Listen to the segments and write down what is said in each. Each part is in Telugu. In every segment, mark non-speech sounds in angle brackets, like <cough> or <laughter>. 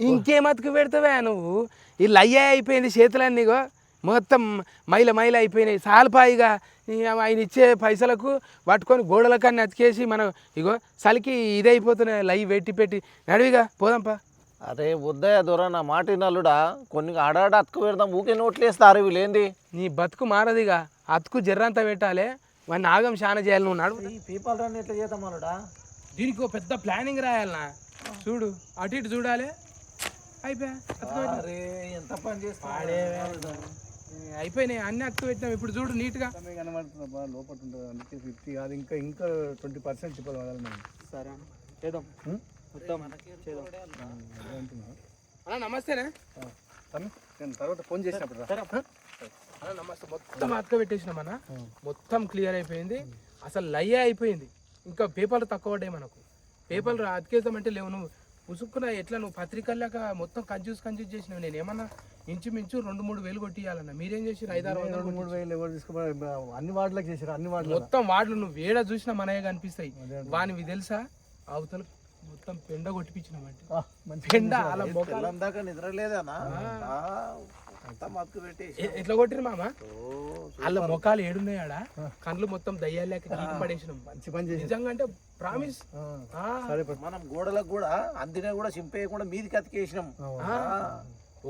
ఇంకేం అతుకు పెడతావా నువ్వు? ఈ లయ్య అయిపోయింది చేతులన్నీగో మొత్తం మైల మైల అయిపోయినాయి. సాలపాయిగా ఆయన ఇచ్చే పైసలకు పట్టుకొని గోడలకన్నీ అతికేసి మనం ఇగో చలికి ఇదైపోతున్నాయి. లై పెట్టి. పెట్టి నడివిగా పోదాంపా అరే బుద్దయ్య దొర నా మాట నల్లుడా కొన్ని ఆడాడ అతుకు పెడదాం. ఊకే నోట్లేస్తారు వీళ్ళేంది నీ బతుకు మారదిగా అతుకు జర్రంతా పెట్టాలి. వాడిని ఆగం చాలా చేయాలి నువ్వు నడువు. ఈ పీపల్ రన్ ఎట్లా చేద్దాం అల్లుడా దీనికి ఓ పెద్ద ప్లానింగ్ రాయాలనా? చూడు అటు ఇటు చూడాలి. అయిపోయా? ఎంత పని చేస్తా అయిపోయినాయి అన్ని అతుకు పెట్టినాం. ఇప్పుడు చూడు నీట్గా. కనబడుతుంది లోపల ఉంటుంది అందుకే ఫిఫ్టీ అది ఇంకా ఇంకా ట్వంటీ పర్సెంట్ చెప్పాలి వాడాలి మనం సరే చేద్దాం. అన్న నమస్తేనే. నేను తర్వాత ఫోన్ చేసినప్పుడు. అన్న. నమస్తే. మొత్తం అతక పెట్టేసినామన్న మొత్తం క్లియర్ అయిపోయింది. అసలు లయ్యే అయిపోయింది. ఇంకా పేపర్లు తక్కువ పడ్డాయి మనకు. పేపర్లు అతికేద్దామంటే లేవు. నువ్వు ఉసుక్కున ఎట్లా? నువ్వు పత్రికల్లాక మొత్తం కంజూస్ కంజూస్ చేసినావు. నేను ఏమన్నా ఇంచుమించు రెండు మూడు వేలు కొట్టియాలన్న. మీరేం చేసి ఐదారు వందలు మూడు వేలు ఎవరు అన్ని వార్డులకు చేసారు అన్ని వార్డులు మొత్తం వాటిలో నువ్వు వేడ చూసినా మనయ్య కనిపిస్తాయి. వానివి తెలుసా? అవతల మొత్తం పెండ కొట్టిపించినామంటే పెండ అలా నిద్ర లేదనా ఎట్లా కొట్టిరు మామ? వాళ్ళ మొఖాలు ఏడున్నాయాడా కళ్ళు మొత్తం దయ్యాలేక పడేసినాం. మంచి పని చేసి నిజంగా అంటే ప్రామిస్. మనం గోడలకు కూడా అందినా కూడా చింపేయకుండా మీదికి అతికేసినాం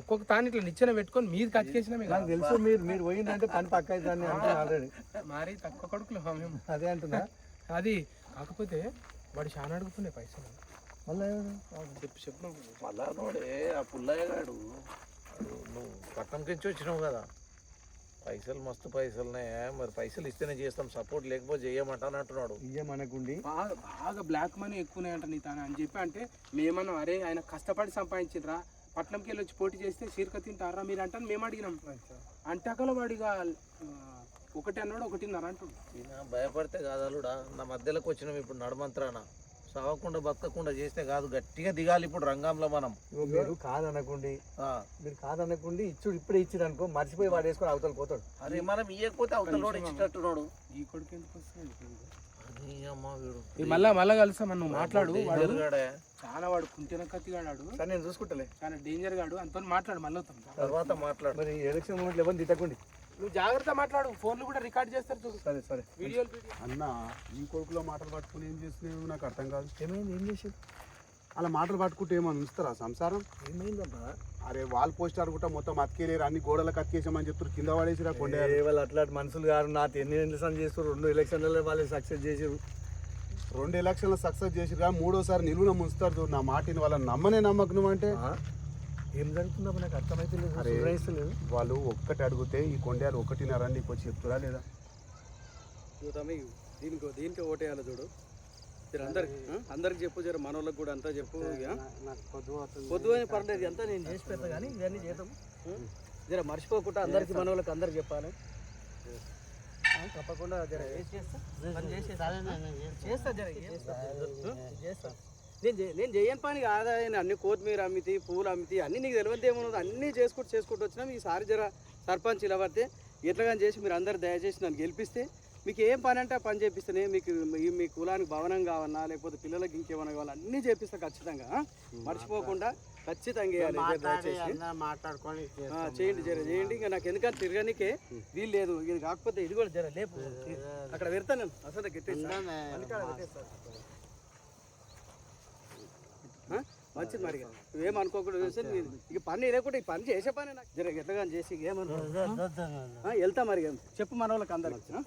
ఒక్కొక్క తాను ఇట్లా నిచ్చెన పెట్టుకొని మీది కతికేసినామే నాకు తెలుసు మీరు మీరు పోయిందంటే పని పక్క అవుతుందని అంటే ఆల్రెడీ. మరి తక్కువ కొడుకులు మేము. అదే అంటున్నా. అది కాకపోతే వాడు చాలా అడుగుతుండే పైసలు. మళ్ళీ చెప్పు చెప్పు. మళ్ళా నోడే ఆ పుల్లయ్య గాడు. వాడు నువ్వు పట్టణం నుంచి వచ్చినావు కదా. పైసలు మస్తు పైసలునే. మరి పైసలు ఇస్తేనే చేస్తాం. సపోర్ట్ లేకపోతే చేయమంటాను అంటున్నాడు ఇయ్య మనకుండి బాగా బాగా బ్లాక్ మనీ ఎక్కువనే నీ తాను అని చెప్పి అంటే మేమన్నాం అరే ఆయన కష్టపడి సంపాదించిండ్రా పట్నంకి వెళ్ళి వచ్చి పోటీ చేస్తే సీరక తింటారా మీరు అంటాను మేము అడిగినాం. అంటే అక్కడ వాడిగా ఒకటి అన్నాడు ఒకటిన్నర ఈయన భయపడితే కాదు అల్లుడా. నా మధ్యలోకి వచ్చినాం ఇప్పుడు నడమంత్రాన. సాగకుండా బతకకుండా చేస్తే కాదు గట్టిగా దిగాలి ఇప్పుడు రంగంలో మనం. మీరు కాదనకుండి ఆ. మీరు కాదనకుండి ఇచ్చుడు ఇప్పుడే ఇచ్చిడు అనుకో మర్చిపోయి వాడు వేసుకొని అవతల పోతాడు. అరే మనం ఇయ్యకపోతే అవతల ఇచ్చినట్టున్నాడు ఈ కొడుకు ఎందుకు వస్తున్నాడు మళ్ళా మళ్ళా కలుస్తాం నువ్వు మాట్లాడు వాడు. చాలా వాడు కుంటిన కత్తిగాడాడు సరే నేను చూసుకుంటలే. చాలా డేంజర్ గాడు. అంతో మాట్లాడు మళ్ళీ తర్వాత మాట్లాడు. మరి ఎలక్షన్ మూమెంట్లో ఎవరిని తిట్టకండి? నువ్వు జాగ్రత్త మాట్లాడు. ఫోన్లు కూడా రికార్డ్ చేస్తారు చూడు. సరే సరే. వీడియోలు వీడియో. అన్న ఈ కొడుకులో మాటలు పట్టుకుని ఏం చేస్తున్నావు? నాకు అర్థం కాదు. ఏమైంది? ఏం చేసేది అలా మాటలు పట్టుకుంటే ఏమని ఉంచుతారా సంసారం? ఏమైందబ్బా? అరే వాల్ పోస్ట్ అనుకుంటా మొత్తం అతికేలేరు? అన్ని గోడలకు అతికేసామని చెప్తారు కింద పడేసిరా కొండ వాళ్ళు అట్లాంటి మనుషులు గారు నాతో ఎన్ని ఎలక్షన్ చేస్తారు రెండు ఎలక్షన్లలో వాళ్ళు సక్సెస్ చేసారు రెండు ఎలక్షన్లు సక్సెస్ చేసిరా మూడోసారి నిలువున ముంచుతారు నా మాటిని వాళ్ళని నమ్మనే నమ్మకం నువ్వు అంటే ఏం జరుగుతుందో నాకు అర్థమైతే లేదు వాళ్ళు ఒక్కటి అడిగితే ఈ కొండయాలు ఒకటిన్నర నీకు వచ్చి చెప్తురా లేదా? దీనికి దీనికి ఓటేయాలి చూడు. మీరు అందరికి అందరికి చెప్పు జర మనోళ్ళకి కూడా అంతా చెప్పు ఇక పొద్దు అని పర్లేదు అంతా నేను చేసి పెడతా కానీ ఇవన్నీ చేద్దాం. జర మర్చిపోకుండా అందరికి మనోళ్ళకి అందరికి చెప్పాలి. ఆ, తప్పకుండా జర చేస్తా. చేస్తా. జర చేస్తా చేస్తా. నేను నేను చేయని పని కాదా ఆయన? అన్ని కొత్తిమీర అమ్మితి పూలు అమ్మితి అన్ని నీకు తెలియదు ఏమన్నది? అన్నీ చేసుకుంటూ చేసుకుంటూ వచ్చినాం. ఈసారి జర సర్పంచ్ ఇలా పడితే ఎట్లాగని చేసి మీరు అందరు దయచేసి నన్ను గెలిపిస్తే మీకు ఏం పని అంటే పని చేపిస్తానే మీకు మీ- కులానికి భవనం కావాలన్నా లేకపోతే పిల్లలకి ఇంకేమైనా కావాలా అన్నీ చేపిస్తా ఖచ్చితంగా? మర్చిపోకుండా ఖచ్చితంగా ఆ, చేయండి జర చేయండి. ఇంకా నాకు ఎందుకంటే తిరగనికే వీలు లేదు. ఇది కాకపోతే ఇది కూడా జర లేపు. అక్కడ పెడతాను నేను. అసలు గెట్టేస్తా. పనికాడ పెట్టేస్తా. ఆ? మంచిది మరి. నువ్వేం అనుకోకుండా ఇక పని లేకుండా ఈ పని చేసే పని నాకు. జర ఎట్లా కానీ చేసి ఆ, వెళ్తా మరి. చెప్పు మన వాళ్ళకి అందరికి. ఆ?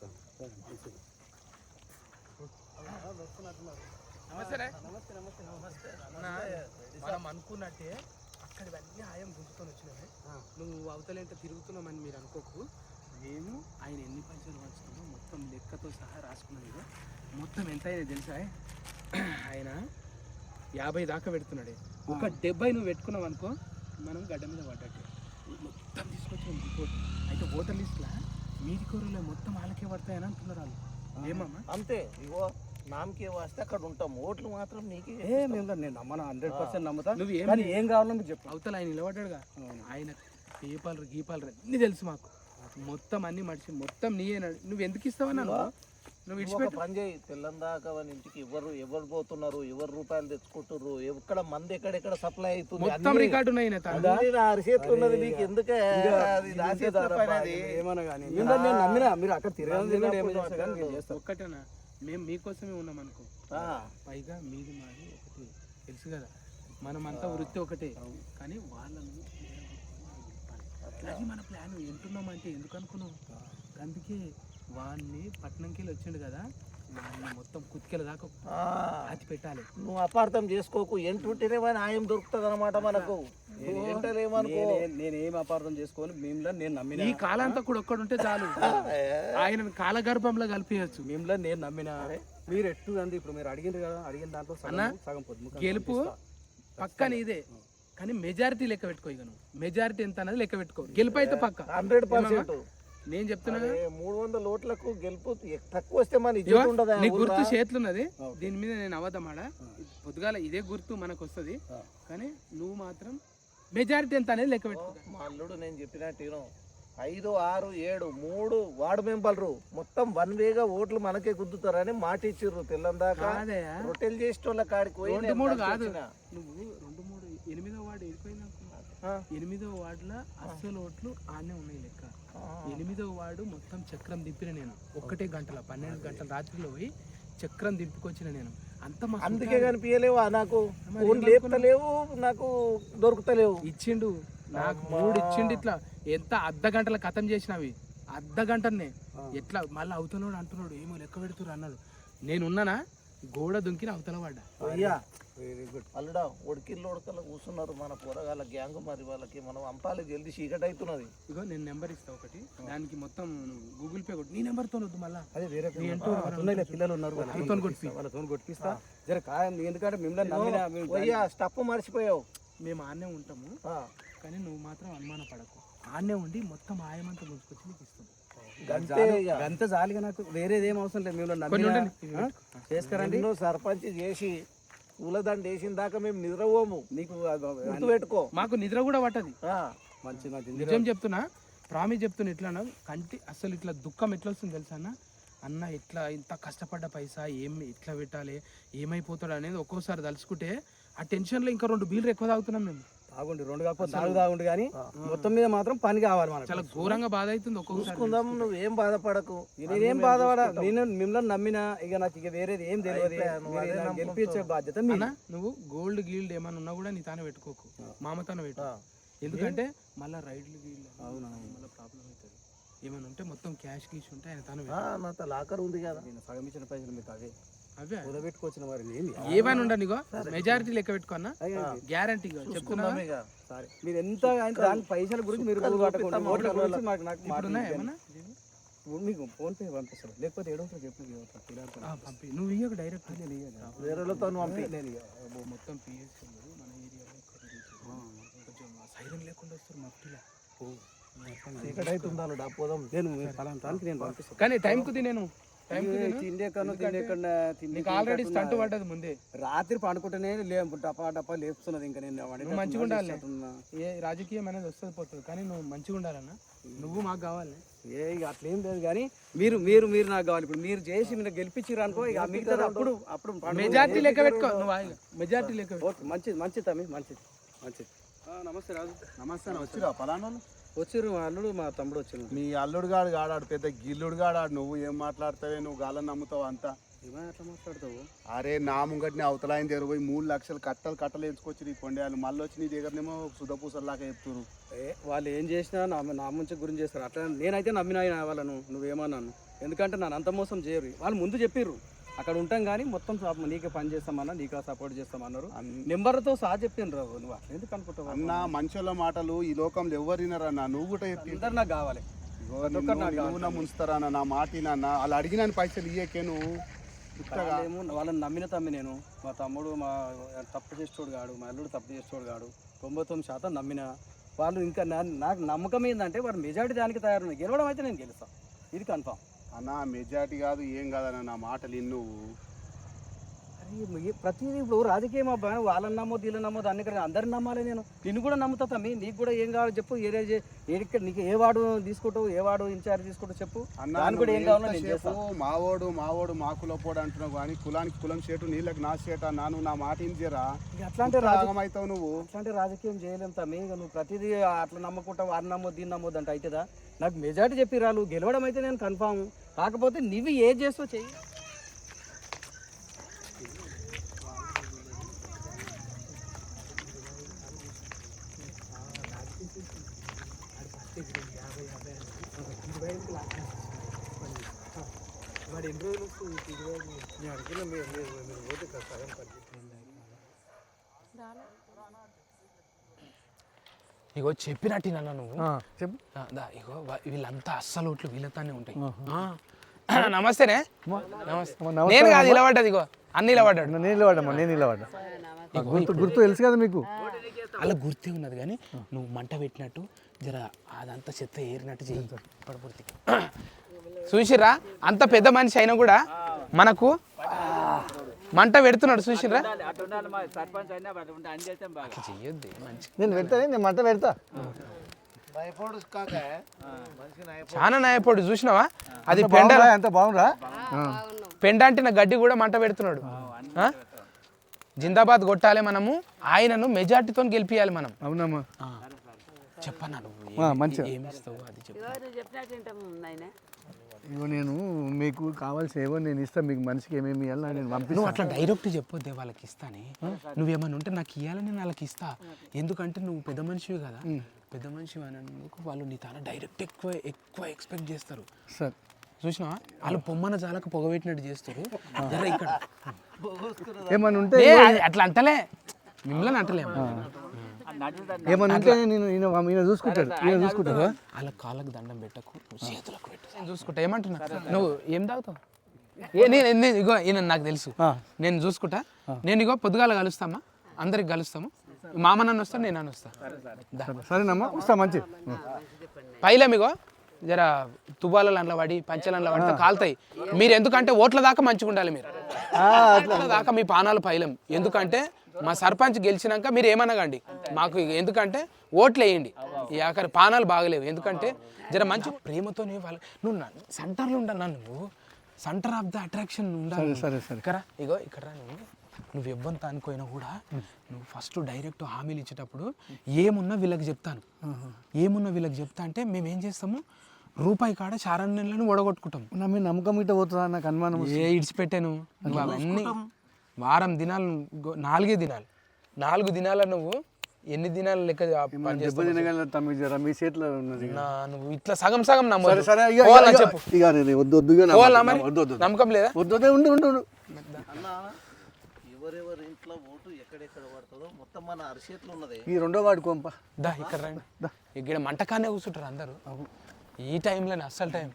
నమస్తే అన్నా, మనం అనుకున్నట్టే అక్కడ ఇవన్నీ ఆయం గుంజుకొని వచ్చినాయి నువ్వు అవతలేంట తిరుగుతున్నామని మీరు అనుకోకు. మేము ఆయన ఎన్ని పైసలు పంచుతామో మొత్తం లెక్కతో సహా రాసుకున్నాం మొత్తం ఎంత అయినా తెలుసా ఆయన యాభై దాకా పెడుతున్నాడే. ఒక డెబ్బై నువ్వు పెట్టుకున్నావు అనుకో మనం గడ్డ మీద పడ్డట్టు. మొత్తం తీసుకొచ్చాం రిపోర్ట్ అయితే ఓటర్ లిస్ట్లో మీది కూరలో మొత్తం వాళ్ళకే పడతాయని అంటున్నారు వాళ్ళు. ఏమమ్మా అంతే. ఇగో నామకే వస్తే అక్కడ ఉంటాం. ఓట్లు మాత్రం నీకే ఏ మేము నేను నమ్మను? హండ్రెడ్ పర్సెంట్ నమ్ముతా? నువ్వు ఏం కానీ ఏం కావాలో మీకు చెప్పు. అవతల ఆయన నిలబడ్డాడుగా. ఆయన పేపాలు గీపాలు అన్నీ తెలుసు మాకు. మొత్తం అన్ని మడిచి మొత్తం నీయే నువ్వు ఎందుకు ఇస్తావని అను నువ్వు ఇచ్చిపెట్టు పని చేయి. తెల్లందాక వాళ్ళ ఇంటికి ఎవరు ఎవరు పోతున్నారు? ఎవరు రూపాయలు తెచ్చుకుంటున్నారు? ఎక్కడ మంది ఎక్కడెక్కడ సప్లై అవుతుంది? మొత్తం రికార్డు ఉన్నది నీకు ఎందుకే. ఏమన్నా కానీ నేను నమ్మినా? మీరు అక్కడ చేస్తాను ఒక్కటేనా? మేము మీకోసమే ఉన్నాం అనుకో. ఆ, పైగా మీది మాది ఒకటి. తెలుసు కదా? మనం అంతా వృత్తి ఒకటే. కానీ వాళ్ళను అది మన ప్లాన్. ఎంటున్నామంటే ఎందుకు అనుకున్నాం అందుకే వాడిని పట్నంకి వెళ్ళి వచ్చిండు కదా వాడిని మొత్తం కుతికెల దాకా పెట్టాలి. నువ్వు అపార్థం చేసుకోకు ఎంటుంటేనే వాని ఆయం దొరుకుతుంది అనమాట మనకు. నేనే- అపార్థం చేసుకొని మిమ్మల్ని నేను నమ్మిన. ఈ కాలాంతా కూడా ఒక్కడుంటే చాలు. ఆయన కాలగర్భంలో కలిపేయచ్చు. మిమ్మల్ని నేను నమ్మిన. మీరు ఎట్టు అంది ఇప్పుడు మీరు అడిగిండ్రు కదా అడిగిన దాంట్లో సగం గెలుపు పక్కన ఇదే కానీ మెజారిటీ లెక్క పెట్టుకో ఇక నువ్వు. మెజారిటీ ఎంత అనేది లెక్క పెట్టుకో. గెలుపు అయితే పక్క. Hundred percent. నేను చెప్తున్నా మూడు వందల ఓట్లకు గెలుపు తక్కువ వస్తే మన నీ? గుర్తు చేతులున్నది. దీని మీద నేను అవద్దమాడ పొద్దుగాల ఇదే గుర్తు మనకు వస్తుంది. కానీ నువ్వు మాత్రం మెజారిటీ ఎంత అనేది లెక్క పెట్టుకో. మా అల్లుడు నేను చెప్పినట్టు. ఐదు ఆరు ఏడు మూడు వార్డు మెంబర్లు మొత్తం వన్ వేగా ఓట్లు మనకే గుద్దుతారని మాట ఇచ్చిర్రు తెల్లందాకా రొట్టెలు చేసేటోళ్ళ కాడికి పోయి రెండు మూడు కలిసి కాదు. వచ్చిన. నువ్వు రెండు మూడు ఎనిమిదో వార్డు. ఎనిమిదో వార్డులో అస్సలు ఓట్లు ఆనే ఉన్నాయి లెక్క. ఆ. ఎనిమిదో వార్డు మొత్తం చక్రం దింపిన నేను. ఒక్కటే గంటల పన్నెండు గంటల రాత్రిలో పోయి చక్రం దింపుకొచ్చిన నేను. అంత అందుకే కనిపించలేవా? నాకు ఫోన్ లేపుతలేవు నాకు దొరుకుతలేవు. ఇచ్చిండు. నాకు మూడు ఇచ్చిండు ఇట్లా. ఎంత అర్ధ గంటల కథం చేసినవి. అర్ధ గంటనే. ఎట్లా మళ్ళీ అవతలవాడు అంటున్నాడు ఏమో లెక్క పెడుతురు అన్నాడు. నేనున్నానా? గోడ దుంకిన అవతల పడ్డా అయ్యా అల్లుడా ఉడికిళ్ళు ఉడకలు కూర్చున్నారు మన పోరగాళ్ళ గ్యాంగ్ మరి వాళ్ళకి మనం అంపాలి జల్దీ చీకటి అవుతున్నది ఇగో నేను నెంబర్ ఇస్తా ఒకటి. దానికి మొత్తం గూగుల్ పే కొట్టి నీ నెంబర్తో వద్దు మళ్ళా. అదే వేరే పిల్లలు ఉన్నారు వాళ్ళతోని కొట్టిపి. వాళ్ళతో కొట్టిస్తా. జర ఖాయం ఎందుకంటే మిమ్మల్ని అయ్యా స్టప్ మర్చిపోయావు. మేము ఆడనే ఉంటాము. కానీ నువ్వు మాత్రం అనుమాన పడకు. ఆడనే ఉండి మొత్తం ఆయమంతా ముంచుకొచ్చి నీకు ఇస్తాను గంతే జాలిగా నాకు వేరేది ఏం అవసరం లేదు. ఆ? చేసుకురండి సర్పంచ్ చేసి పూలదండ వేసిన దాకా మేము నిద్రపోము నీకు పెట్టుకో మాకు నిద్ర కూడా పట్టది. ఆ, మంచి మంచి నిజం చెప్తున్నా ప్రామిస్ చెప్తున్నా ఎట్లా అన్నా, కంటి అసలు ఇట్లా దుఃఖం ఎట్లా వస్తుంది తెలుసా అన్న? అన్న ఇట్లా ఇంత కష్టపడ్డ పైసా? ఏం ఎట్లా పెట్టాలి? ఏమైపోతాడు అనేది ఒక్కోసారి తలుచుకుంటే ఆ టెన్షన్లో ఇంకా రెండు బీర్లు ఎక్కువ తాగుతున్నాం మేము. తాగుండి రెండు కాకపోతే నాలుగు తాగుండి కానీ మొత్తం మీద మాత్రం పని కావాలి మనకు. చాలా ఘోరంగా బాధ అవుతుంది ఒక్కొక్కసారి. చూసుకుందాం నువ్వేం బాధపడకు. నేనేం బాధపడ నేను మిమ్మల్ని నమ్మిన ఇక నాకు ఇక వేరేది ఏం తెలియదు. అదే. గెలిపించే బాధ్యత నువ్వు గోల్డ్ గీల్డ్ ఏమైనా ఉన్నా కూడా నీ తానే పెట్టుకోకు. మామ తానే పెట్టు. ఎందుకంటే మళ్ళీ రైడ్లు గీళ్ళు అవునా. మళ్ళీ ప్రాబ్లం అవుతుంది. ఏమైనా ఉంటే మొత్తం క్యాష్ గీష్ ఉంటే ఆయన తాను లాకర్ ఉంది కదా. నేను సగం ఇచ్చిన పైసలు మీకు అవే. కుదబెట్టుకొచ్చిన వారిని ఏమి ఏమైనా ఉండ నీకో మెజారిటీ లెక్క పెట్టుకున్నా అయ్యో, గ్యారంటీగా చెప్తున్నా మీరు ఎంత ఆయన దాని పైసల గురించి మీరు మాకు ఫోన్ పే పంపిస్తారు లేకపోతే ఏడో ఒకటి చెప్పు నువ్వు ఇయ్యకు డైరెక్ట్. నేను ఇయ్యను. వేరేలతో పంపి. నేను మొత్తం పిఎస్ మన ఏరియాలో. కొంచెం సైరన్ లేకుండా వస్తారు మట్టిలా చీకటి అవుతుంది అల్లుడా పోదాం. నేను ఫలాంతానికి నేను పంపిస్తాను. కానీ టైంకు తిను తిండి ఎక్కడో తిండి ఎక్కడ తిండి నీకు ఆల్రెడీ స్టంట్ పడ్డది ముందే. రాత్రి పండుకుంటేనే లే టపా టపా లేపుతున్నది ఇంకా నేను వాడి నువ్వు మంచిగా ఉండాలి. ఏ రాజకీయం అనేది వస్తుంది పోతుంది కానీ నువ్వు మంచిగా ఉండాలన్న. నువ్వు మాకు కావాలి. ఏ ఇక అట్లేం లేదు కానీ మీరు మీరు మీరు నాకు కావాలి. ఇప్పుడు మీరు చేసి మీరు గెలిపించారు అనుకో ఇక మిగతాది అప్పుడు. అప్పుడు. మెజార్టీ లెక్క పెట్టుకో. నువ్వు మెజార్టీ లెక్క మంచిది మంచిది తమ్మి మంచిది మంచిది. నమస్తే రాజు. నమస్తే వచ్చిరా పలానోళ్ళు. వచ్చిర్రు మా అల్లుడు మా తమ్ముడు వచ్చిండు మీ అల్లుడు గాడు గాడాడు పెద్ద గిల్లుడు గాడాడు నువ్వు ఏం మాట్లాడతావే నువ్వు గాలని నమ్ముతావు అంతా. ఏమైనా అట్లా మాట్లాడతావు? అరే నా ముంగటిని అవతలాయన దగ్గర పోయి మూడు లక్షలు కట్టలు కట్టలు ఎంచుకొచ్చి నీ కొండేయాలి. మళ్ళీ వచ్చి నీ దగ్గరనేమో సుధపూసల్లాగా చెప్తున్నారు ఏ వాళ్ళు ఏం చేసినా నా నా ముంచి గురించి చేస్తారు. అట్లా నేనైతే నమ్మిన వాళ్ళను నువ్వేమన్నాను. ఎందుకంటే నన్ను అంత మోసం చేయరు. వాళ్ళు ముందు చెప్పిర్రు. అక్కడ ఉంటాం కానీ మొత్తం నీకే పని చేస్తామన్నా నీకే సపోర్ట్ చేస్తామన్నారు. నెంబర్తో సహా చెప్పిండ్రు రావు నువ్వు అట్లా ఎందుకు అనుకుంటావు? అన్న మనుషుల మాటలు ఈ లోకంలో ఎవరు వినరన్నా నువ్వు కూడా చెప్పి. అందరు నాకు కావాలి. నువ్వు ముంచుతారా నా మాట వినన్నా? వాళ్ళు అడిగిన పైసలు ఇయ్యకే నువ్వు. వాళ్ళని నమ్మిన తమ్మి నేను. మా తమ్ముడు మా తప్పు చేసేటోడు కాడు మా అల్లుడు తప్పు చేసేటోడు కాడు. తొంభై తొమ్మిది శాతం నమ్మిన. వాళ్ళు ఇంకా నాకు నమ్మకం ఏంటంటే వాడు మెజారిటీ దానికి తయారు గెలవడం అయితే నేను గెలుస్తాను ఇది కన్ఫామ్ అన్న మెజార్టీ కాదు ఏం కాదన్న నా మాటలు ఇన్ను ప్రతిదీ ఇప్పుడు రాజకీయం అబ్బా వాళ్ళని నమ్మొద్దు వీళ్ళని నమ్మొద్దు అన్ని ఇక్కడ అందరిని నమ్మాలి నేను. నిన్ను కూడా నమ్ముతా తమ్మి నీకు కూడా ఏం కావాలో చెప్పు ఏరియా ఏడిక్కడ నీకు ఏ వార్డు తీసుకుంటావు ఏ వార్డు ఇన్ఛార్జ్ తీసుకుంటావు చెప్పు. అన్న దానికి కూడా ఏం కావాలో నేను మావోడు మావోడు మా కులపోడు అంటున్నావు కానీ కులానికి కులం చేటు నీళ్ళకి నా చేట నువ్వు నా మాట ఇంజరా ఇక అట్లాంటి రాజకీయం రాగమవుతావు నువ్వు. అట్లాంటి రాజకీయం చేయలేం తమ్మి నువ్వు ప్రతిదీ అట్లా నమ్మకుంటా వారిని నమ్మొద్దు దీన్ని నమ్మొద్దు అంటే అవుతుందా? నాకు మెజార్టీ చెప్పి రాలు గెలవడం అయితే నేను కన్ఫామ్ కాకపోతే నువ్వు ఏం చేస్తావు చెయ్యి. వాడు ఎన్ని రోజులు వస్తుంది నేను మీరు మీరు మీరు పోతే సగం ఇగో చెప్పినట్టు నన్న నువ్వు. చెప్పు. దా ఇగో వా- వీళ్ళంతా అస్సలు ఓట్లు వీళ్ళతోనే ఉంటాయి. ఆ. నమస్తేనే? నమస్తే. నేను కాదు నిలబడ్డది ఇగో. అన్ని నిలబడ్డాడు. నేను నిలబడ్డమ్మా నేను నిలబడ్డా. ఆ, గుర్తు గుర్తు తెలుసు కదా మీకు? అలా గుర్తే ఉన్నది కానీ నువ్వు మంట పెట్టినట్టు జర అదంతా చెత్త ఏరినట్టు చేయి పడపూర్తి చూసిర్రా? అంత పెద్ద మనిషి అయినా కూడా మనకు మంట పెడుతున్నాడు చెయ్యొద్దు మంచి నేను పెడతా నేను మంట పెడతా. చాలా నాయపోడు చూసినావా? అది పెండ బాగుందా ఎంత బాగుందా? పెండంటిన గడ్డి కూడా మంట పెడుతున్నాడు? జిందాబాద్ కొట్టాలి మనము ఆయనను మెజార్టీతో గెలిపియాలి మనం. అవునమ్మా. చెప్పన్నా నువ్వు ఆ, ఏమి- మంచిగా. ఏమి ఇస్తావు అది చెప్పు. ఇగో నేను మీకు కావాల్సిన ఏవో నేను ఇస్తాను మీకు మనిషికి ఏమేమి ఇవ్వాలో నేను నువ్వు పంపిస్తాను అట్లా డైరెక్ట్ చెప్పొద్దే వాళ్ళకి ఇస్తాని నువ్వేమన్నా ఉంటే నాకు ఇవ్వాలని నేను వాళ్ళకి ఇస్తా. ఎందుకంటే నువ్వు పెద్ద మనిషివి కదా. పెద్ద మనిషి అన్నందుకు వాళ్ళు నీ తాన డైరెక్ట్ ఎక్కువ ఎక్కువ ఎక్స్పెక్ట్ చేస్తారు. సార్. చూసినావా? వాళ్ళు పొమ్మన జాలకు పొగబెట్టినట్టు చేస్తారు. జర ఇక్కడ ఏమన్నా ఉంటే అట్లా అంటలే. మిమ్మల్ని అంటలేము. ఏమన్నా ఉంటే నేను ఈయన ఈయన చూసుకుంటాడు. ఈయన చూసుకుంటాడు? వాళ్ళ కాళ్ళకు దండం పెట్టకు నువ్వు చేతులకు పెట్టు. నేను చూసుకుంటా. ఏమంటున్నా? నువ్వు ఏం తాగుతావు? ఏ నేను నేను- ఇగో ఈయన నాకు తెలుసు. నేను చూసుకుంటా. నేను ఇగో పొద్దుగాల కలుస్తామా? అందరికి కలుస్తాము. మామ నన్ను వస్తా నేను నన్ను వస్తా. దా. సరేనమ్మా వస్తా మంచి పైలం ఇగో జర అందులో పడి పంచలంలో పడితే కాలుతాయి. మీరు ఎందుకంటే ఓట్ల దాకా మంచిగా ఉండాలి మీరు. <laughs> దాకా మీ పానాలు పైలం. ఎందుకంటే మా సర్పంచ్ గెలిచినాక మీరు ఏమనగండి? మాకు ఎందుకంటే ఓట్లు వేయండి. ఆఖరి పానాలు బాగలేవు. ఎందుకంటే జర మంచి ప్రేమతోనే వాళ్ళు నువ్వు సెంటర్లో ఉండాలి నువ్వు. సెంటర్ ఆఫ్ ద అట్రాక్షన్ ఉండాలి సరే సరే ఇక్కడ ఇగో ఇక్కడ నువ్వు. నువ్వు ఇవ్వని అనుకోయినా కూడా నువ్వు ఫస్ట్ డైరెక్ట్ హామీలు ఇచ్చేటప్పుడు ఏమున్నా వీళ్ళకి చెప్తాను. ఏమున్నా వీళ్ళకి చెప్తా అంటే మేము ఏం చేస్తాము? రూపాయి కాడ చారణ్ నెలలను ఓడగొట్టుకుంటాం. నా మీద నమ్మకం ఇట్లా పోతుందా? నాకు అనుమానం ఏ ఇడిచిపెట్టాను? నువ్వు అవన్నీ వారం దినాలు నాలుగే దినాలు. నాలుగు దినాల నువ్వు ఎన్ని దినాలు లెక్క మీ చేతిలో ఉన్నది నా నువ్వు ఇట్లా సగం సగం నమ్మదు సరే చెప్పు. ఇక నేను వద్దు వద్దు నమ్మకం లేదా? వద్దు ఉండు ఉండు ఉండు. అన్న ఎవరెవరి ఇంట్లో ఓటు ఎక్కడెక్కడ పడుతుందో మొత్తం మన అరిచేతులు ఉన్నది. ఈ రెండో వాడు కోంప. దా ఇక్కడ రండి. ఇక్కడ మంటకానే కూర్చుంటారు అందరూ. ఈ టైంలోనే అస్సలు టైం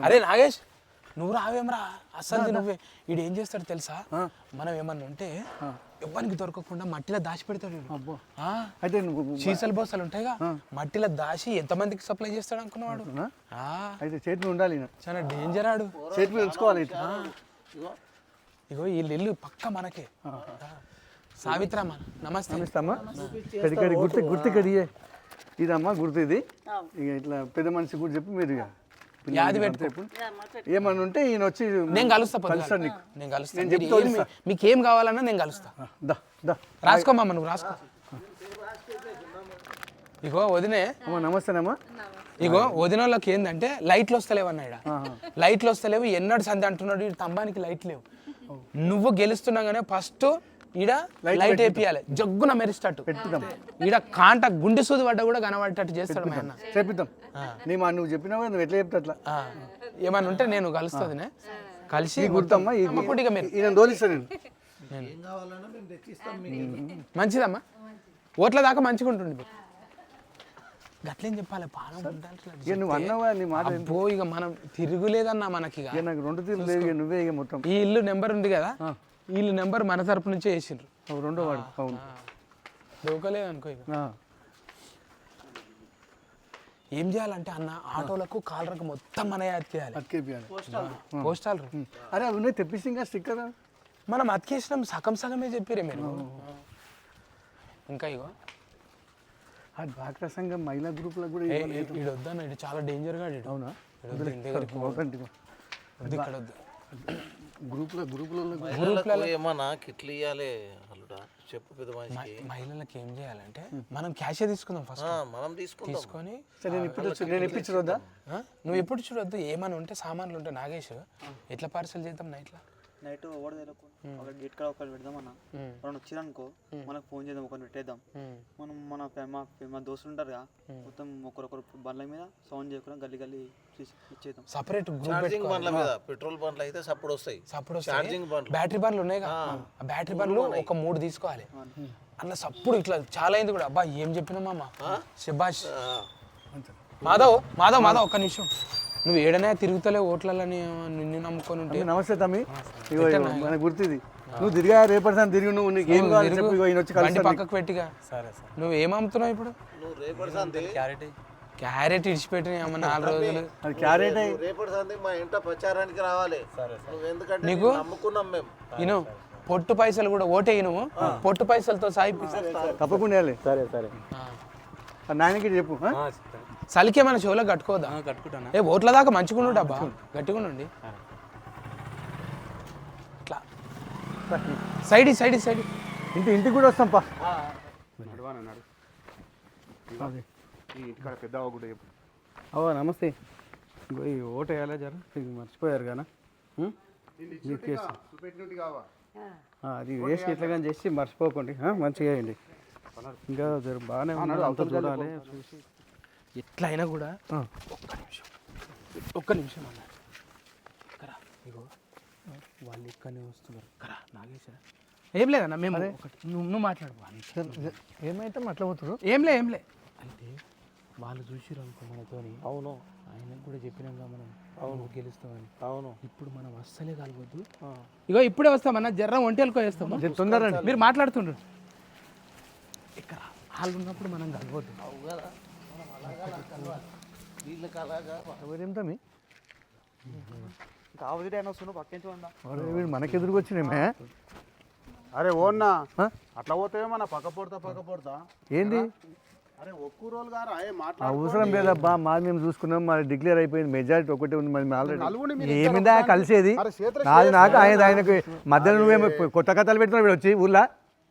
అరే నాగేష్ నువ్వు రావేమరా అస్సలు నువ్వే. వీడు ఏం చేస్తాడు తెలుసా? మనం ఏమన్నా ఉంటే ఎవ్వరికి దొరకకుండా మట్టిలో దాచి పెడతాడు వీడు. అబ్బో. ఆ, అయితే సీసలు బోసలు ఉంటాయిగా? మట్టిలో దాచి ఎంతమందికి సప్లై చేస్తాడు అనుకున్నవాడు? అయితే చేతి ఉండాలి. చాలా డేంజర్ ఆడు. చేతి ఉంచుకోవాలి ఇగో వీళ్ళు ఇల్లు పక్క మనకే. సావిత్రమ్మ నమస్తే. కడి గుర్తు గుర్తు కడియే. ఇదమ్మా గుర్తు ఇది. ఇక ఇట్లా పెద్ద మనిషి కూడా చెప్పి మీరు ఇక. యాది పెట్టుకో. ఏమన్నా ఉంటే ఈయన వచ్చి నేను కలుస్తా పొద్దుగాల. కలుస్తాను నీకు. నేను కలుస్తా. నేను మీరు మీకు ఏం కావాలన్నా నేను కలుస్తా. దా దా. రాసుకోమమ్మ నువ్వు రాసుకో. ఇగో వదినే. అమ్మా నమస్తేనమ్మా ఇగో వదినోళ్ళకి ఏంటంటే లైట్లు వస్తలేవు అన్నాడు లైట్లు వస్తలేవు ఎన్నడు సంధి అంటున్నాడు ఈ స్తంభానికి లైట్ లేవు. నువ్వు గెలుస్తున్నాగానే ఫస్ట్ ఈడ లైట్ వేపియాలి జగ్గున మెరిస్తట్టు ఈడ కాంట గుండె సూది పడ్డ కూడా కనబడేటట్టు చేస్తాడు మా అన్న. చేపిద్దాం నీ మా నువ్వు చెప్పినావా నువ్వు ఎట్లా చెప్తా అట్లా. ఆ, ఏమన్నా ఉంటే నేను కలుస్తుంది కలిసి గుర్తమ్మా ఈ- అమ్మ పుట్టిగా మీరు. ఈయన తోలిస్తా నేను. ఏం కావాలన్నా మేము తెచ్చిస్తాం మీకు. మంచిదమ్మా. ఓట్ల దాకా మంచిగా ఉంటుంది గట్లేం చెప్పాలి ఉండాలి ఇక నువ్వు అన్నావా నీ మాట ఇక మనం తిరుగులేదన్నా మనకి నాకు రెండు తీరు లేవు ఇక నువ్వే ఇక మొత్తం. ఈ ఇల్లు నెంబర్ ఉంది కదా ఈ ఇల్లు నెంబర్ మన తరపు నుంచే వేసిండ్రు. రెండో వాడు. అవును. దొరకలేదు అనుకో ఇక. ఏం చేయాలంటే అన్న ఆటోలకు కాలరకు మొత్తం మన యాడ్ చేయాలి. అతికేపియాలి పోస్టాలు. అరే అవి ఉన్నాయి తెప్పిస్తే ఇంకా స్టిక్కర్ మనం అతికేసినాం సగం సగమే చెప్పిరే మీరు. ఇంకా ఇగో. ఆ డ్వాక్రా సంఘం మహిళా గ్రూప్లో కూడా ఈడు వద్దన్న ఇడు చాలా డేంజర్గా ఈడు. అవునా? ఇక్కడ వద్దు. గ్రూప్లో గ్రూపులలో మహిళలకు ఏమన్నా కిట్లు ఇవ్వాలి అల్లుడా? చెప్పు పెద్ద మనిషికి. మహిళలకు ఏం చేయాలంటే మనం క్యాషే తీసుకుందాం ఫస్ట్ మనం తీసుకొని సరే నేను ఇప్పుడు నేను ఆ? నువ్వు ఎప్పుడు చూడొద్దు ఏమైనా ఉంటే సామాన్లు ఉంటే నాగేష్ ఎట్లా పార్సల్ చేద్దాం నైట్లో? నైట్ ఓవర్ తెలకు ఒక గేట్ కాడ ఒకటి పెడదాం అన్న మనం వచ్చిరనుకో మనకు ఫోన్ చేద్దాం ఒకరిని పెట్టేద్దాం. మనం మన మా మా దోస్తులు ఉంటారుగా మొత్తం ఒకరొకరు బండ్ల మీద సౌండ్ చేయకుండా గల్లీ గల్లీ తీసి ఇచ్చేద్దాం. సపరేట్ గ్రూప్ ఛార్జింగ్ బండ్ల మీద పెట్రోల్ బండ్లు అయితే సప్పుడు వస్తాయి. సప్పుడు ఛార్జింగ్ బండ్లు. బ్యాటరీ బండ్లు ఉన్నాయి ఆ. బ్యాటరీ బండ్లు ఒక మూడు తీసుకోవాలి. అన్న సప్పుడు ఇట్లా చాలా అయింది కూడా. అబ్బా ఏం చెప్పినా మామ? శబాష్. మాధవ్ మాధవ్ మాధవ్ ఒక్క నిమిషం. నువ్వు ఏడనే తిరుగుతలే ఓట్లని నిన్ను నమ్ముకొని ఉంటే. నమస్తే తమ్మి. ఇగో మన గుర్తుంది. నువ్వు తిరిగా రేపటి సార్ తిరిగి నువ్వు నీకు ఏం కావాలి చెప్పు ఇగో ఈయన వచ్చి బండి కలుస్తాను పక్కకు పెట్టిగా. సరే సరే. నువ్వు ఏం అమ్ముతున్నావు ఇప్పుడు? నువ్వు రేపటి సంది క్యారెట్. ఇడిచిపెట్టిన అమ్మ నాలుగు రోజులు? అది క్యారెట్ రేపటి సంది మా ఇంట ప్రచారానికి రావాలి. నువ్వు ఎందుకంటే నీకు? నమ్ముకున్నాం మేము. ఇను పొట్టు పైసలు కూడా ఓటే నువ్వు పొట్టు పైసలతో సాయిపిస్తా తప్పకుండా సరే సరే. నాయనకి చెప్పు ఆ? చలికే మన చెవులో కట్టుకోవద్దా? కట్టుకుంటాను? ఏ ఓట్ల దాకా మంచిగా డబ్బా గట్టిగా ఉండండి ఇట్లా సైడ్ సైడ్ సైడ్. ఇంటి ఇంటికి కూడా వస్తాం పా. పెద్ద అవా నమస్తే. ఇగో ఈ ఓటు వేయాలా జర? ఇది మర్చిపోయారు కదా. అది వేసి ఇట్లా కానీ చేసి మర్చిపోకండి. మంచిగా వేయండి ఇంకా జర బాగానే ఉంది. అంతా చూడాలి చూసి. ఎట్లా అయినా కూడా. ఒక్క నిమిషం. ఒక్క నిమిషం అన్న. కరా ఇగో. వాళ్ళు ఇక్కడనే వస్తున్నారు. కరా నాగేశ్వర ఏం లేదన్న మేము ఒకటి నువ్వు నువ్వు మాట్లాడు. ఏమైతే అట్లా పోతురు? ఏం లే ఏం లే. అయితే వాళ్ళు చూసిరు అనుకో మనతోని. అవును. ఆయనకు కూడా చెప్పినాక మనం. అవును. గెలుస్తామని అవును. ఇప్పుడు మనం అస్సలే కలవద్దు. ఇగో ఇప్పుడే వస్తామన్న. జర్ర ఒంటెలకో వేస్తాము తొందర మీరు మాట్లాడుతుండ్రు. ఇక్కడ వాళ్ళు ఉన్నప్పుడు మనం కలవద్దు. అయినా వస్తున్నావు పక్కించి ఉందా ఎవరు వీడు మనకెదురుకు వచ్చినామే అరే ఓన్నా? అట్లా పోతే మన పక్క పొడతా పక్క పొడతా. ఏంది? అరే ఒక్క రోజు గారు అయ్యే మాట్లాడు అవసరం లేదబ్బా మాది మేము చూసుకున్నాం మరి డిక్లేర్ అయిపోయింది మెజారిటీ ఒకటే ఉంది మరి ఆల్రెడీ ఏమిందా కలిసేది? నాది నాకు ఆయన ఆయనకు మధ్యలో నువ్వేమో కొత్త కథలు వీడు వచ్చి ఊర్లో?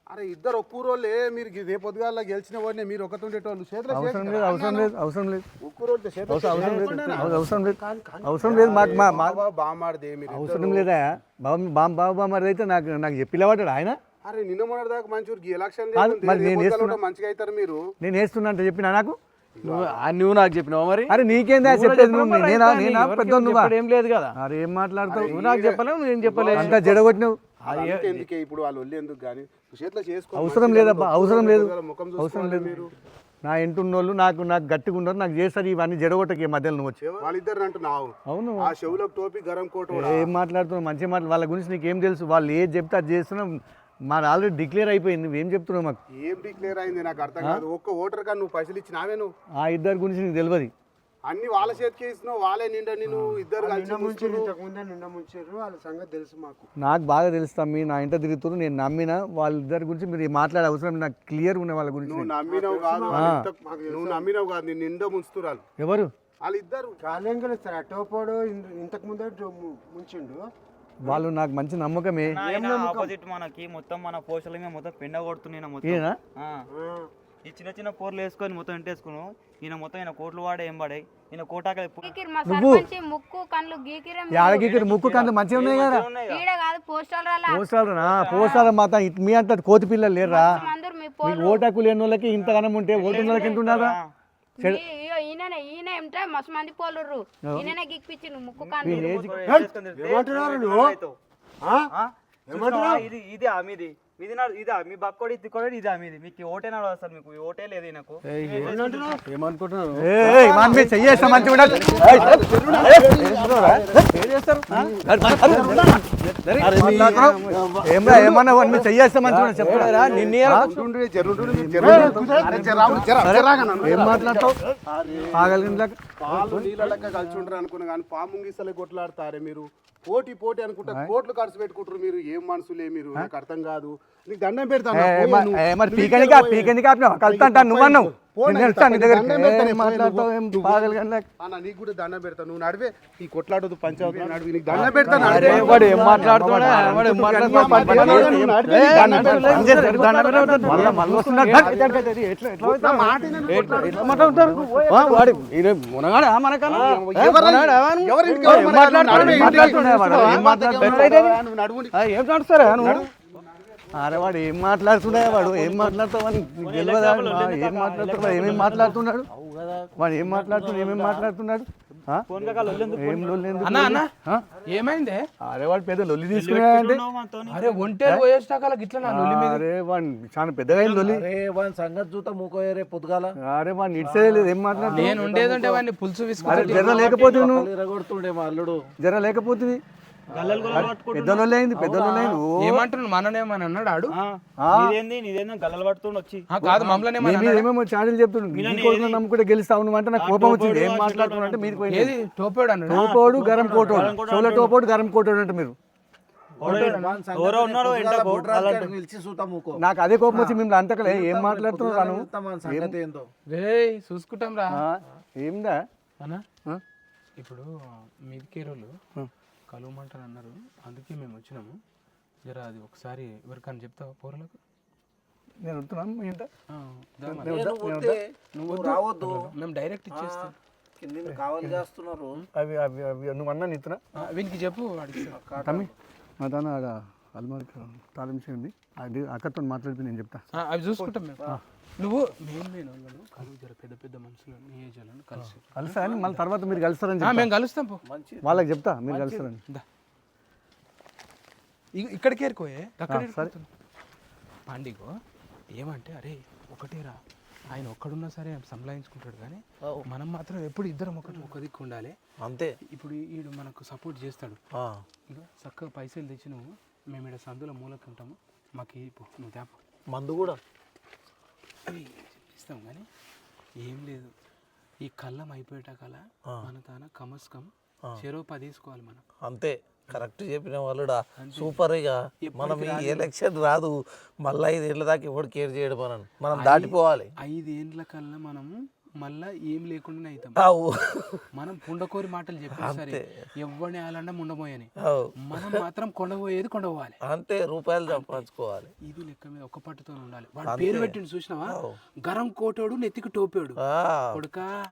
అరే ఇద్దరు ఒక్క రోజులే మీరు రేపు పొద్దుగాల గెలిచిన వాడిని మీరు ఒకటి ఉండేటోళ్ళు. చేతులు అవసరం లేదు అవసరం లేదు అవసరం లేదు. ఒక్క రోజు చేతులు అవసరం లేదు అవ- అవసరం లేదు అవసరం లేదు. మాకు మా మా బామాడిదే మీరు అవసరం లేదా? బాబు బాబు బాబు బామ్మ అయితే నాకు నాకు చెప్పిలేవాడు ఆయన? అరే నిన్న మొన్నటి దాకా మంచి ఊరికి ఎలక్షన్. మరి నేను వేస్తున్నా. మంచిగా అవుతారు మీరు. నేను వేస్తున్నా అంటే చెప్పినా నాకు? నువ్వు నాకు చెప్పినావు మరి? అరే నీకేందా చెప్పేది నువ్వు నేనా నేనా? పెద్ద నువ్వా? ఏం లేదు కదా. అరే ఏం మాట్లాడతావు? నువ్వు నాకు చెప్పలేవు నేను చెప్పలేదు. అంతా జడగొట్టినావు. ఎందుకే ఇప్పుడు వాళ్ళు ఎందుకు కానీ అవసరం లేదబ్బా అవసరం లేదు. అవసరం లేదు. నా ఇంటున్నోళ్ళు నాకు నాకు గట్టిగా ఉన్నారు. నాకు చేస్తారు ఇవన్నీ జడగొట్టకి ఈ మధ్యలో నువ్వు వచ్చి వాళ్ళిద్దరు అంటున్నావు. అవును. ఆ చెవులకు టోపీ గరం కోట ఏం మాట్లాడుతున్నావు? మంచి మాటలు వాళ్ళ గురించి నీకు ఏం తెలుసు? వాళ్ళు ఏది చెప్తే అది చేస్తున్నావు మాది ఆల్రెడీ డిక్లేర్ అయిపోయింది. నువ్వేం చెప్తున్నావు మాకు? ఏం డిక్లేర్ అయింది? నాకు అర్థం కాదు. ఒక్క ఓటర్ కానీ నువ్వు పైసలు ఇచ్చినావే నువ్వు. ఆ ఇద్దరి గురించి నీకు తెలియదు అన్ని వాళ్ళ చేతికి ఇస్తున్నావు వాళ్ళే నిండా నేను ఇద్దరు కలిసి ముసుగులు. నాకు బాగా తెలుస్తా మీ నా ఇంట తిరుగుతున్నారు నేను నమ్మిన వాళ్ళిద్దరి గురించి మీరు మాట్లాడే అవసరం లేదు. నాకు క్లియర్ ఉన్న వాళ్ళ గురించి. నువ్వు నమ్మినవు కాదు వాళ్ళు ఇంత- నువ్వు నమ్మినవు కాదు నేను నిండా ముంచుతురాలు ఎవరు? వాళ్ళిద్దరు. వాళ్ళు నాకు మంచి నమ్మకమే. ఆపోజిట్ మనకి మొత్తం మన పోస్టుల మీద మొత్తం పెండ కొడుతున్నాయి మొత్తం. ఈయన? ఆ. ఈ చిన్న చిన్న కూరలు వేసుకొని మొత్తం ఇంటేసుకున్నాం ఈయన మొత్తం ఈయన కోట్లు వాడే ఏం పడాయి ఈయన కోటాక ముక్కు కళ్ళు గీకిరే ముక్కు. మంచిగా ఉన్నాయి కదా? ఈడ కాదు పోస్టల్ రాలా. పోస్టాలు ఇట్- మీ అంత కోతి పిల్లలు లేరా అందరు మీ మీకు ఓటాకు లేని వాళ్ళకి ఇంతగానం ఉంటే ఓటు వాళ్ళకి ఎంత ఉన్నారా ఈయన ఈయన ఏమిటో మస్తు మంది పోలుర్రు. ఈయననే ముక్కు కళ్ళు ఇది ఇది ఆ మీది ఇది నా ఇదా మీ బక్కోడి ఇది కూడా ఇది ఆ మీది. మీకు ఓటే నాడు అసలు మీకు ఓటే లేదు ఈయనకు ఏమనుకుంటున్నారు చెయ్యేస్తా ఏమ్రా ఏమన్నా చెయ్యేస్తా మీరు జర్రా, జర్రాగా నన్ను. ఏం మాట్లాడతావు ఆగలిగిన పాలు నీళ్ళ లెక్క కలిసి ఉంటారు అనుకున్నా కానీ పాము గీసలే కొట్లాడతారే మీరు. పోటీ పోటీ అనుకుంటా కోట్లు ఖర్చు పెట్టుకుంటారు మీరు. ఏం మనుషులే మీరు? నాకు అర్థం కాదు. నీకు దండం పెడతాను. మరి పీకనికా పీకనికా కలుతా నువ్వు అన్నావు. నేను వెళ్తాను నీ దండం దగ్గరికి. పెడతాను, ఏం పోయి మాట్లాడతావు ఏం నువ్వు. పాగలు కానీ లేక. అన్న నీకు కూడా దండం పెడతాను నువ్వు నడివే ఈ కొట్లాడదు పంచాయతీ నడివి నీకు దండం పెడతాను అరే, నడివే. వాడు ఏం మాట్లాడుతున్నాడు వాడు ఏం మాట్లాడుతున్నాడు పని- పని వాడు ఏం- ఏ, దండం పెట్టలేదు, అంతే సరే, దండం పెట్టలేదు. మళ్ళా మళ్ళీ వస్తున్నాడు. దండం పెట్టలేదు. ఎట్లా- ఎట్లా అవుతారు? ఎట్లా- మాట్లాడతారు? ఆ, వాడు ఈయన మునగాడా మనకన్నా? ఏ, ఎవరు- మునగాడా వాడు? ఎవరు ఇంటికి ఏం ఎవరు మాట్లాడుతున్నాడు? నడివే ఏం ఇంటికి. మాట్లాడుతున్నాడు వాడు? ఏం మాట్లాడుతున్నాడు? నువ్వు నడువు నీ- ఆ, ఏం నడుస్తారా నువ్వు అరే వాడు ఏం మాట్లాడుతున్నాడు వాడు? ఏం మాట్లాడతావు అని నీకు తెలియదా? ఆ, ఏం మాట్లాడుతున్నాడు? వాడు ఏమేం మాట్లాడుతున్నాడు? వాడు ఏం మాట్లాడుతున్నాడు? ఏమేం మాట్లాడుతున్నాడు? ఏం లొల్లి? ఏమైందే? అరే వాడు పెద్ద లొల్లి తీసుకున్నాడంటే? అరే ఒంటేరు ఇట్లా నా లొల్లి మీద? అరే వాడు చాలా పెద్దగా అయింది లొల్లి. అరే వాని సంగతి చూత మూకోయే రే పొద్దుగాల. అరే వాడిని ఇడిసే లేదు ఏం మాట్లాడుతున్నాడు నేను ఉండేదంటే వాడిని పులుసు అరే విసుకుంటే జర లేకపోతే నువ్వు? ఇరగొడుతుండే మా అల్లుడు. జర లేకపోతుంది పెద్ద లొల్లి అయింది పెద్ద లొల్లి అయింది ఓ, ఏమంటున్నాడు? మననేమని అన్నాడు ఆడు. ఆ, నీదేంది నీదేందో గల్లలు పట్టుకొని వచ్చి. ఆ, కాదు మమ్మల్ని చెప్తుండు. నమ్ముకుంటే గెలుస్తావు నువ్వు అంటే నాకు కోపం వచ్చింది. ఏం మాట్లాడుతున్నా అంటే మీరు పోయింది. ఏది? టోపాడు అన్నాడు? టోపోడు గరం కోటోడు. చెవుల టోపోడు గరం కోటోడు అంటే మీరు. నాకు అదే కోపం వచ్చి మిమ్మల్ని అంతకలే. ఏం రే చూసుకుంటాం రా. ఏందా? ఇప్పుడు మీదికే రోజు కలవమంటారు అన్నారు అందుకే మేము వచ్చినాము. జర అది ఒకసారి ఎవరికైనా చెప్తావా పౌరులకు? నేను వస్తున్నాను మీ ఇంట. నువ్వు వద్దే, నువ్వు రావద్దు. మేము డైరెక్ట్ ఇచ్చేస్తాం. కావాలి చేస్తున్నారు. అవి అవి అవి నువ్వు అన్నా ఇస్తున్నా? ఆ, వీనికి చెప్పు వాడికి తమ్మి మా తాన ఆడ అల్మార్ తాళం ఉంది అది అక్కతో మాట్లాడితే నేను చెప్తా. ఆ, అవి చూసుకుంటాం మేము. నువ్వు? వాళ్ళను కలువు జర పెద్ద పెద్ద మనుషులు నీ ఏజ్ వాళ్ళను కలిసి కలుస్తా అని మళ్ళీ తర్వాత మీరు కలుస్తారని చెప్తా మేము కలుస్తాం పో. వాళ్ళకి చెప్తా మీరు కలుస్తారని. దా. ఇ- ఇక్కడికి ఏరుకోయే? అక్కడ సరే. పాండిగో ఏమంటే అరే ఒకటేరా. ఆయన ఒక్కడున్నా సరే సంలాయించుకుంటాడు కానీ మనం మాత్రం ఎప్పుడు ఇద్దరం ఒకటి ఒక దిక్కు ఉండాలి. అంతే. ఇప్పుడు ఈడు మనకు సపోర్ట్ చేస్తాడు. ఆ. ఇక చక్కగా పైసలు తెచ్చి నువ్వు మేము ఇక్కడ సందులో మూలకి ఉంటాము. మాకు ఈ పో నువ్వు తేపో మందు కూడా. ఇస్తాం కానీ ఏం లేదు. ఈ కళ్ళం అయిపోయేట కల మన తాన కమస్ కమ్ చెరో పది తీసుకోవాలి మనం. అంతే కరెక్ట్ చెప్పిన వాళ్ళుడా. సూపర్ ఇక. మనం ఈ ఎలక్షన్ రాదు. మళ్ళీ ఐదేళ్ళ దాకా ఎవడు కేర్ చేయడం మనం మనం దాటిపోవాలి. ఐదేండ్ల కల్లా మనము మళ్ళా ఏం లేకుండానే అవుతాం. అవు. మనం పుండకోరి మాటలు చెప్పిన సరే ఎవరిని ఆలన్నా ముండబోయని. అవు. మనం మాత్రం కొండపోయేది కొండపోవాలి అంతే రూపాయలు సంపాదించుకోవాలి. ఇది లెక్క మీద ఒక పట్టుతో ఉండాలి. వాడు పేరు పెట్టిండు చూసినావా? గరం కోటోడు నెత్తికి టోపాడు. కొడుకా.